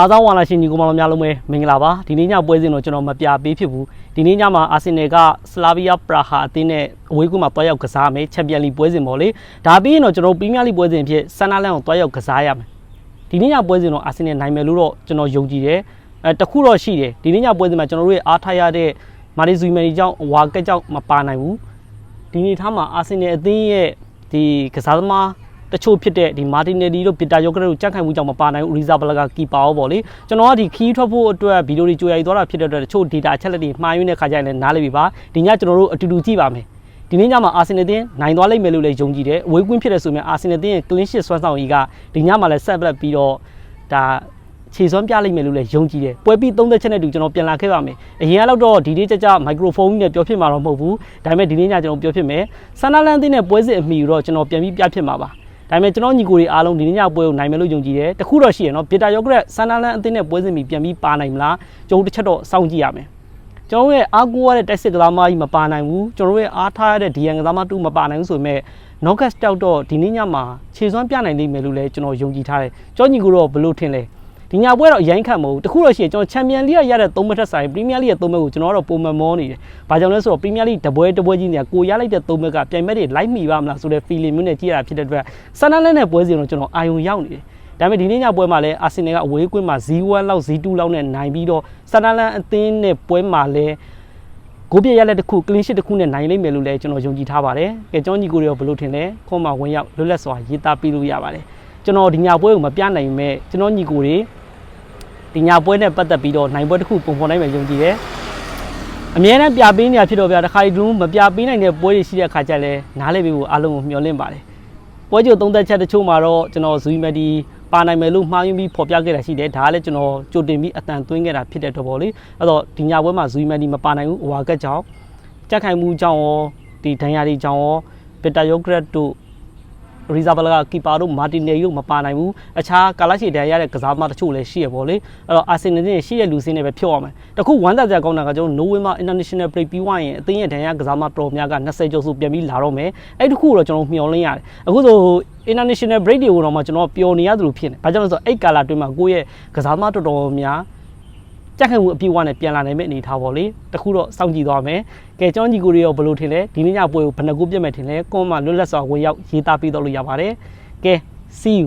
အားသောဝါလာရှင်ညီကောင်မတော်များလုံးပဲမင်္ဂလာပါဒီနေ့ညပွဲစဉ်တော့ကျွန်တော်မပြပေးဖြစ်ဘူးဒီနေ့ညမှာအာဆင်နယ်ကစလာဗီယာပရာဟာအသင်းနဲ့အဝေးကွင်းမှာတွားရောက်ကစားမယ်ချန်ပီယံလိပွဲစဉ်ပေါ့လေဒါပြီးရင်တော့ကျွန်တော်ပရီးမီးယားလိပွဲစဉ်ဖြစ်ဆန်နာလန်ကိုတွားရောက်ကစားရမယ်ဒီနေ့ညပွဲစဉ်တော့အာဆင်နယ်နိုင်မယ်လို့တော့ကျွန်တော်ယုံကြည်တယ်အဲတခုတော့ရှိတယ်ဒီနေ့ညပွဲစဉ်မှာကျွန်တော်တို့ရဲ့အားထားရတဲ့မာရီဇူမန်နီကြောင့်ဝါကက်ကြောင့်မပါနိုင်ဘူးဒီနေ့ထားမှာအာဆင်နယ်အသင်းရဲ့ဒီကစားသမား တချို့ဖြစ်တဲ့ဒီမာတင်နယ်ဒီတို့ပီတာယောဂရက်တို့ကြက်ခိုင်မှုကြောင့်မပါနိုင်ဘူးရီဇာဘလကကီပါရောပေါ့လေကျွန်တော်ကဒီခီးထွက်ဖို့အတွက်ဗီဒီယိုတွေကြိုရည်သွားတာဖြစ်တဲ့အတွက်တချို့ data အချက်လက်တွေမှားယွင်းတဲ့ခါကျရင်လည်းနားလည်ပြီပါဒီညကျွန်တော်တို့အတူတူကြည့်ပါမယ်ဒီနေ့ညမှာအာဆင်နယ်တင်းနိုင်သွားလိမ့်မယ်လို့လည်းယုံကြည်တယ်အဝေးကွင်းဖြစ်တဲ့ဆိုရင်အာဆင်နယ်တင်းရဲ့ clean sheet ဆွမ်းဆောင်ကြီးကဒီညမှာလည်းဆက်လက်ပြီးတော့ဒါခြေစွမ်းပြလိုက်မယ်လို့လည်းယုံကြည်တယ်ပွဲပြီး30ချက်နဲ့တူကျွန်တော်ပြန်လာခဲ့ပါမယ်အရင်ကတော့ဒီနေ့ကြကြမိုက်ခရိုဖုန်းကြီးနဲ့ပြောဖြစ်မှာတော့မဟုတ်ဘူးဒါပေမဲ့ဒီနေ့ညကျွန်တော်ပြောဖြစ်မယ်ဆန္ဒလန်တင်းနဲ့ပွဲစစ်အမိတော့ကျွန်တော်ပြန်ပြီးပြဖြစ်မှာပါ ဒါပေမဲ့ကျွန်တော်ညီကိုတွေအားလုံးဒီနေ့ညပွဲကိုနိုင်မယ်လို့ယုံကြည်တယ်တခုတော့ရှိရနော်ဗီတာယောဂရက်ဆန်နာလန်အသင်းနဲ့ပွဲစဉ်ပြီးပြန်ပြီးပါနိုင်မလားကျွန်တော်တို့တစ်ချက်တော့စောင့်ကြည့်ရမယ်ကျွန်တော်ရဲ့အားကိုးရတဲ့တိုက်စစ်ကစားမကြီးမပါနိုင်ဘူးကျွန်တော်ရဲ့အားထားရတဲ့ DN ကစားမတူမပါနိုင်ဘူးဆိုပေမဲ့ Knockout တောက်တော့ဒီနေ့ညမှာခြေစွမ်းပြနိုင်လိမ့်မယ်လို့လည်းကျွန်တော်ယုံကြည်ထားတယ်ကျွန်တော်ညီကိုတော့ဘယ်လိုထင်လဲ ဒီညပွဲတော့အရင်ခံမဟုတ်ဘူးတခုတော့ရှိရကျွန်တော်ချန်ပီယံလိရရတဲ့သုံးမထက်ဆိုင်ပရီးမီးယားလိရဲ့သုံးမက်ကိုကျွန်တော်ကတော့ပုံမှန်မောနေတယ်။ဘာကြောင့်လဲဆိုတော့ပရီးမီးယားလိတပွဲတပွဲကြီးနေကိုရလိုက်တဲ့သုံးမက်ကပြိုင်မဲ့တွေလိုက်မိပါမလားဆိုတဲ့ feeling မျိုးနဲ့ကြည့်ရတာဖြစ်တဲ့အတွက်ဆန်နလက်နဲ့ပွဲစီတော့ကျွန်တော်အာယုံရောက်နေတယ်။ဒါပေမဲ့ဒီနေ့ညပွဲမှာလည်းအာဆင်နယ်ကအဝေးကွင်းမှာ Z1 လောက် Z2 လောက်နဲ့နိုင်ပြီးတော့ဆန်နလန်အသင်းနဲ့ပွဲမှာလည်းဂိုးပြရလက်တစ်ခု clean sheet တစ်ခုနဲ့နိုင်လိမ့်မယ်လို့လည်းကျွန်တော်ယုံကြည်ထားပါတယ်။ကဲကျွန်တော်ညီကိုတွေရောဘယ်လိုထင်လဲခွန်မှာဝင်ရောက်လွတ်လပ်စွာရေးသားပြီးလို့ရပါတယ်။ကျွန်တော်ဒီညပွဲကိုမပြနိုင်မဲ့ကျွန်တော်ညီကိုတွေ ဒီညာပွဲနဲ့ပတ်သက်ပြီးတော့နိုင်ပွဲတစ်ခုပုံဖော်နိုင်မယ်ယုံကြည်တယ်။အမြဲတမ်းပြပေးနေတာဖြစ်တော့ဗျာတစ်ခါတည်းမပြပေးနိုင်တဲ့ပွဲတွေရှိတဲ့အခါကျလဲနားလည်ပေးဖို့အားလုံးကိုမျှော်လင့်ပါတယ်။ပွဲကြိုသုံးသက်ချက်တချို့မှာတော့ကျွန်တော်ဇူမက်ဒီပါနိုင်မယ်လို့မှားယွင်းပြီးဖော်ပြခဲ့တာရှိတယ်။ဒါကလည်းကျွန်တော်ကြိုတင်ပြီးအတန်သွင်းခဲ့တာဖြစ်တဲ့တော့ဗောလေ။အဲ့တော့ဒီညာပွဲမှာဇူမက်ဒီမပါနိုင်ဘူးဟိုဟာကက်ကြောင့်ကြက်ခိုင်မှုကြောင့်ရောဒီဒဏ်ရာတွေကြောင့်ရောပီတာယိုဂရက်တို့ ရီဇာဘလာကကီပါတို့မာတင်နယ်တို့မပါနိုင်ဘူးအခြားကာလာရှီဒန်ရတဲ့ကစားသမားတချို့လည်းရှိရပေါ့လေအဲ့တော့အာဆင်နယ်ရဲ့ရှိတဲ့လူစင်းတွေပဲဖြုတ်အောင်မယ်တခုဝမ်းသာစရာကောင်းတာကကျွန်တော်နိုဝင်ဘာ international break ပြီးသွားရင်အသင်းရဲ့ဒန်ရကစားသမားတော်များက20ကျော်စုပြန်ပြီးလာတော့မယ်အဲ့တခုကိုတော့ကျွန်တော်မျှော်လင့်ရတယ်အခုဆို international break တွေကိုတော့မှကျွန်တော်ပျော်နေရတယ်လို့ဖြစ်နေဘာကြောင့်လဲဆိုတော့အဲ့ကာလာတွင်းမှာကိုယ့်ရဲ့ကစားသမားတော်တော်များ ကြက်ခိုင်မှုအပြည့်အဝနဲ့ပြန်လာနိုင်မယ့်အနေအထားပေါ့လေတခုတော့စောင့်ကြည့်သွားမယ်ကဲကျွန်တော်ညီကိုတွေရောဘယ်လိုထင်လဲဒီနေ့ညပွဲကိုဘယ်နှကူပြတ်မဲ့ထင်လဲကွန်မှာလွတ်လပ်စွာဝင်ရောက်ရေးသားပြီးတော့လို့ရပါတယ်ကဲ see you